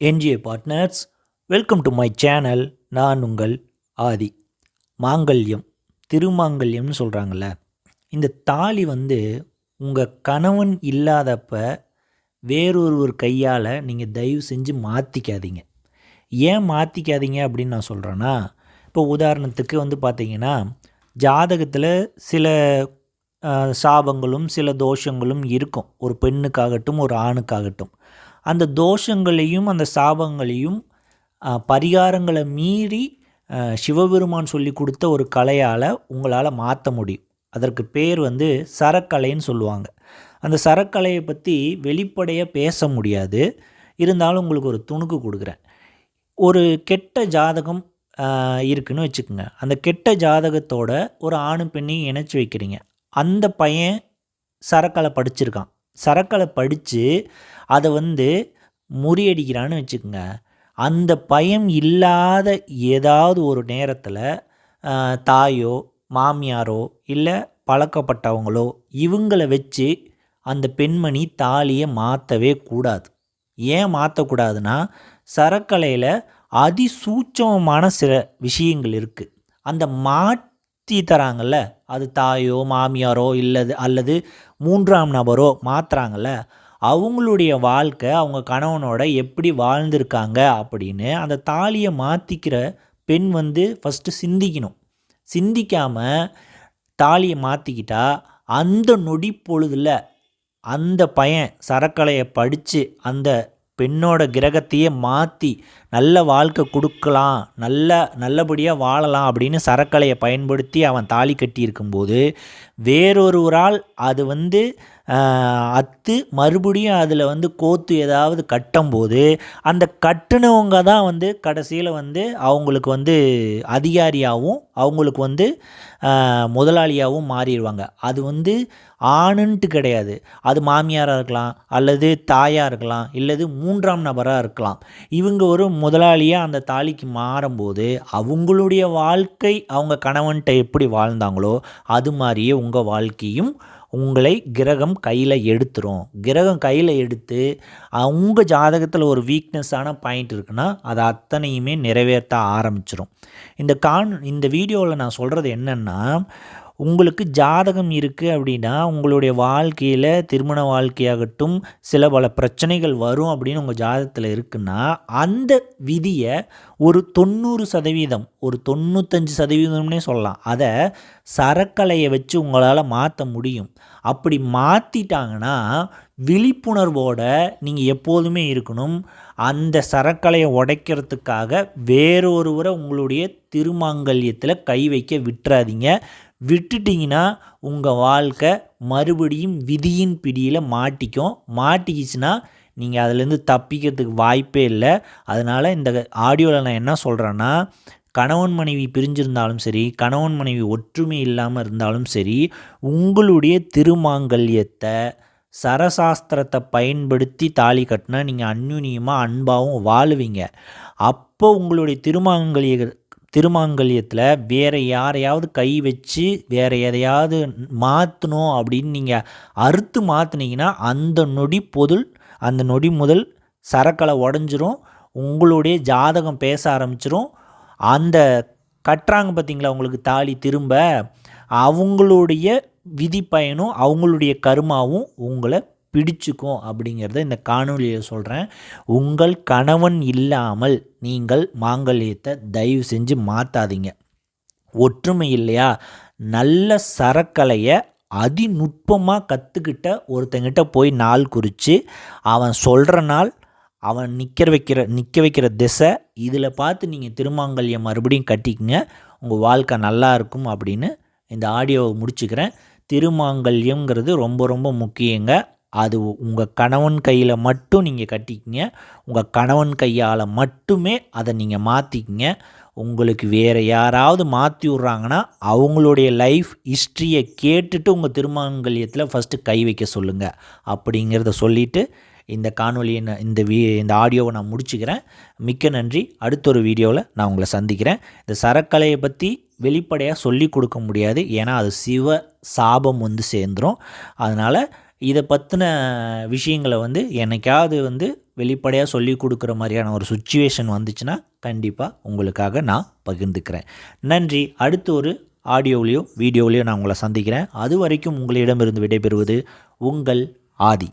NGA partners welcome to my channel நான் உங்கள் ஆதி. மாங்கல்யம். திருமாங்கல்யம்னு சொல்கிறாங்கள இந்த தாலி வந்து உங்கள் கணவன் இல்லாதப்ப வேறொருவர் கையால் நீங்கள் தயவு செஞ்சு மாற்றிக்காதீங்க ஏன் மாற்றிக்காதீங்க அப்படின்னு நான் சொல்கிறேன்னா இப்போ உதாரணத்துக்கு வந்து பார்த்தீங்கன்னா ஜாதகத்தில் சில சாபங்களும் சில தோஷங்களும் இருக்கும். ஒரு பெண்ணுக்காகட்டும் ஒரு ஆணுக்காகட்டும். அந்த தோஷங்களையும் அந்த சாபங்களையும் பரிகாரங்களை மீறி சிவபெருமான் சொல்லி கொடுத்த ஒரு கலையால் உங்களால் மாற்ற முடியும். அதற்கு பேர் வந்து சரக்கலைன்னு சொல்லுவாங்க. அந்த சரக்கலையை பற்றி வெளிப்படையாக பேச முடியாது. இருந்தாலும் உங்களுக்கு ஒரு துணுக்கு கொடுக்குறேன். ஒரு கெட்ட ஜாதகம் இருக்குன்னு வச்சுக்கோங்க. அந்த கெட்ட ஜாதகத்தோட ஒரு ஆணும் பெண்ணையும் இணைச்சி வைக்கிறீங்க. அந்த பையன் சரக்கலை படிச்சிருக்கான். சரக்கலை படித்து அதை வந்து முறியடிக்கிறான்னு வச்சுக்கோங்க. அந்த பயம் இல்லாத ஏதாவது ஒரு நேரத்தில் தாயோ மாமியாரோ இல்லை பழக்கப்பட்டவங்களோ இவங்கள வச்சு அந்த பெண்மணி தாலியை மாற்றவே கூடாது. ஏன் மாற்றக்கூடாதுன்னா சரக்கலையில் அதிசூட்சமான சில விஷயங்கள் இருக்குது அந்த மாற்றி தராங்கல்ல அது தாயோ மாமியாரோ இல்லது அல்லது மூன்றாம் நபரோ மாற்றுறாங்கல்ல அவங்களுடைய வாழ்க்கை அவங்க கணவனோட எப்படி வாழ்ந்திருக்காங்க அப்படின்னு அந்த தாலியை மாற்றிக்கிற பெண் வந்து ஃபஸ்ட்டு சிந்திக்கணும். சிந்திக்காமல் தாலியை மாற்றிக்கிட்டா அந்த நொடி பொழுதில் அந்த பையன் சரக்கலையை படித்து அந்த பெண்ணோட கிரகத்தையே மாற்றி நல்ல வாழ்க்கை கொடுக்கலாம் நல்ல நல்லபடியாக வாழலாம் அப்படின்னு சரக்கலையை பயன்படுத்தி அவன் தாலி கட்டியிருக்கும்போது வேறொருவரால் அது வந்து அத்து மறுபடியும் அதில் வந்து கோத்து ஏதாவது கட்டும்போது அந்த கட்டுனவங்க தான் வந்து கடைசியில் வந்து அவங்களுக்கு வந்து அதிகாரியாகவும் அவங்களுக்கு வந்து முதலாளியாகவும் மாறிடுவாங்க. அது வந்து ஆணுன்ட்டு கிடையாது. அது மாமியாராக இருக்கலாம் அல்லது தாயாக இருக்கலாம் இல்லது மூன்றாம் நபராக இருக்கலாம். இவங்க ஒரு முதலாளியாக அந்த தாலிக்கு மாறும்போது அவங்களுடைய வாழ்க்கை அவங்க கணவன்கிட்ட எப்படி வாழ்ந்தாங்களோ அது மாதிரியே உங்கள் வாழ்க்கையும் உங்களை கிரகம் கையில் எடுத்துரும். கிரகம் கையில் எடுத்து உங்கள் ஜாதகத்தில் ஒரு வீக்னஸான பாயிண்ட் இருக்குன்னா அதை அத்தனையுமே நிறைவேற்ற ஆரம்பிச்சிடும் இந்த கான் இந்த வீடியோவில் நான் சொல்கிறது என்னென்னா உங்களுக்கு ஜாதகம் இருக்குது அப்படின்னா உங்களுடைய வாழ்க்கையில் திருமண வாழ்க்கையாகட்டும் சில பல பிரச்சனைகள் வரும் அப்படின்னு உங்கள் ஜாதகத்தில் இருக்குன்னா அந்த விதியை ஒரு தொண்ணூறு சதவீதம் ஒரு தொண்ணூத்தஞ்சு சதவீதம்னே சொல்லலாம். அதை சரக்கலையை வச்சு உங்களால் மாற்ற முடியும். அப்படி மாற்றிட்டாங்கன்னா விழிப்புணர்வோட நீங்கள் எப்போதுமே இருக்கணும். அந்த சரக்கலையை உடைக்கிறதுக்காக வேறொருவரை உங்களுடைய திருமாங்கல்யத்தில் கை வைக்க விட்டுறாதீங்க. விட்டுட்டிங்கன்னா உங்கள் வாழ்க்கை மறுபடியும் விதியின் பிடியில் மாட்டிக்கும். மாட்டிக்கிச்சுன்னா நீங்கள் அதுலேருந்து தப்பிக்கிறதுக்கு வாய்ப்பே இல்லை. அதனால் இந்த ஆடியோவில் நான் என்ன சொல்கிறேன்னா கணவன் மனைவி பிரிஞ்சிருந்தாலும் சரி கணவன் மனைவி ஒற்றுமை இல்லாமல் இருந்தாலும் சரி உங்களுடைய திருமாங்கல்யத்தை சரசாஸ்திரத்தை பயன்படுத்தி தாலி கட்டினா நீங்கள் அந்யுனியமாக அன்பாகவும் வாழுவீங்க. அப்போ உங்களுடைய திருமாங்கல்ய திருமாங்கல்யத்தில் வேறு யாரையாவது கை வச்சு வேறு எதையாவது மாற்றணும் அப்படின்னு நீங்கள் அறுத்து மாற்றினீங்கன்னா அந்த நொடி பொருள் அந்த நொடி முதல் சரக்களை உடஞ்சிரும் உங்களுடைய ஜாதகம் பேச ஆரம்பிச்சிரும். அந்த கட்டுறாங்க பார்த்தீங்களா உங்களுக்கு தாலி திரும்ப அவங்களுடைய விதி பயனும் அவங்களுடைய கருமாவும் உங்களை பிடிச்சுக்கும் அப்படிங்கிறத இந்த காணொலியை சொல்கிறேன் உங்கள் கணவன் இல்லாமல் நீங்கள் மாங்கல்யத்தை தயவு செஞ்சு மாற்றாதீங்க ஒற்றுமை இல்லையா? நல்ல சரக்கலையை அதிநுட்பமாக கற்றுக்கிட்ட ஒருத்தங்கிட்ட போய் நாள் குறித்து அவன் சொல்கிற நாள் அவன் நிற்கிற வைக்கிற நிற்க வைக்கிற திசை இதில் பார்த்து நீங்கள் திருமாங்கல்யம் மறுபடியும் கட்டிக்கங்க. உங்கள் வாழ்க்கை நல்லா இருக்கும் அப்படின்னு இந்த ஆடியோவை முடிச்சுக்கிறேன். திருமாங்கல்யங்கிறது ரொம்ப ரொம்ப முக்கியங்க. அது உங்கள் கணவன் கையில் மட்டும் நீங்கள் கட்டிக்கிங்க. உங்கள் கணவன் கையால் மட்டுமே அதை நீங்கள் மாற்றிக்கிங்க உங்களுக்கு வேறு யாராவது மாற்றி விட்றாங்கன்னா அவங்களுடைய லைஃப் ஹிஸ்ட்ரியை கேட்டுட்டு உங்கள் திருமங்கல்யத்தில் ஃபஸ்ட்டு கை வைக்க சொல்லுங்கள் அப்படிங்கிறத சொல்லிவிட்டு இந்த காணொலியை நான் இந்த வீ இந்த ஆடியோவை நான் முடிச்சுக்கிறேன். மிக்க நன்றி. அடுத்த ஒரு வீடியோவில் நான் உங்களை சந்திக்கிறேன். இந்த சரக்கலையை பற்றி வெளிப்படையாக சொல்லி கொடுக்க முடியாது. ஏன்னா அது சிவ சாபம் வந்து சேர்ந்துடும் அதனால் இதை பற்றின விஷயங்களை வந்து என்னைக்காவது வந்து வெளிப்படையாக சொல்லி கொடுக்குற மாதிரியான ஒரு சுச்சுவேஷன் வந்துச்சுன்னா கண்டிப்பாக உங்களுக்காக நான் பகிர்ந்துக்கிறேன். நன்றி. அடுத்து ஒரு ஆடியோவிலையோ வீடியோவிலையோ நான் உங்களை சந்திக்கிறேன். அது வரைக்கும் உங்களிடமிருந்து விடைபெறுவது உங்கள் ஆதி.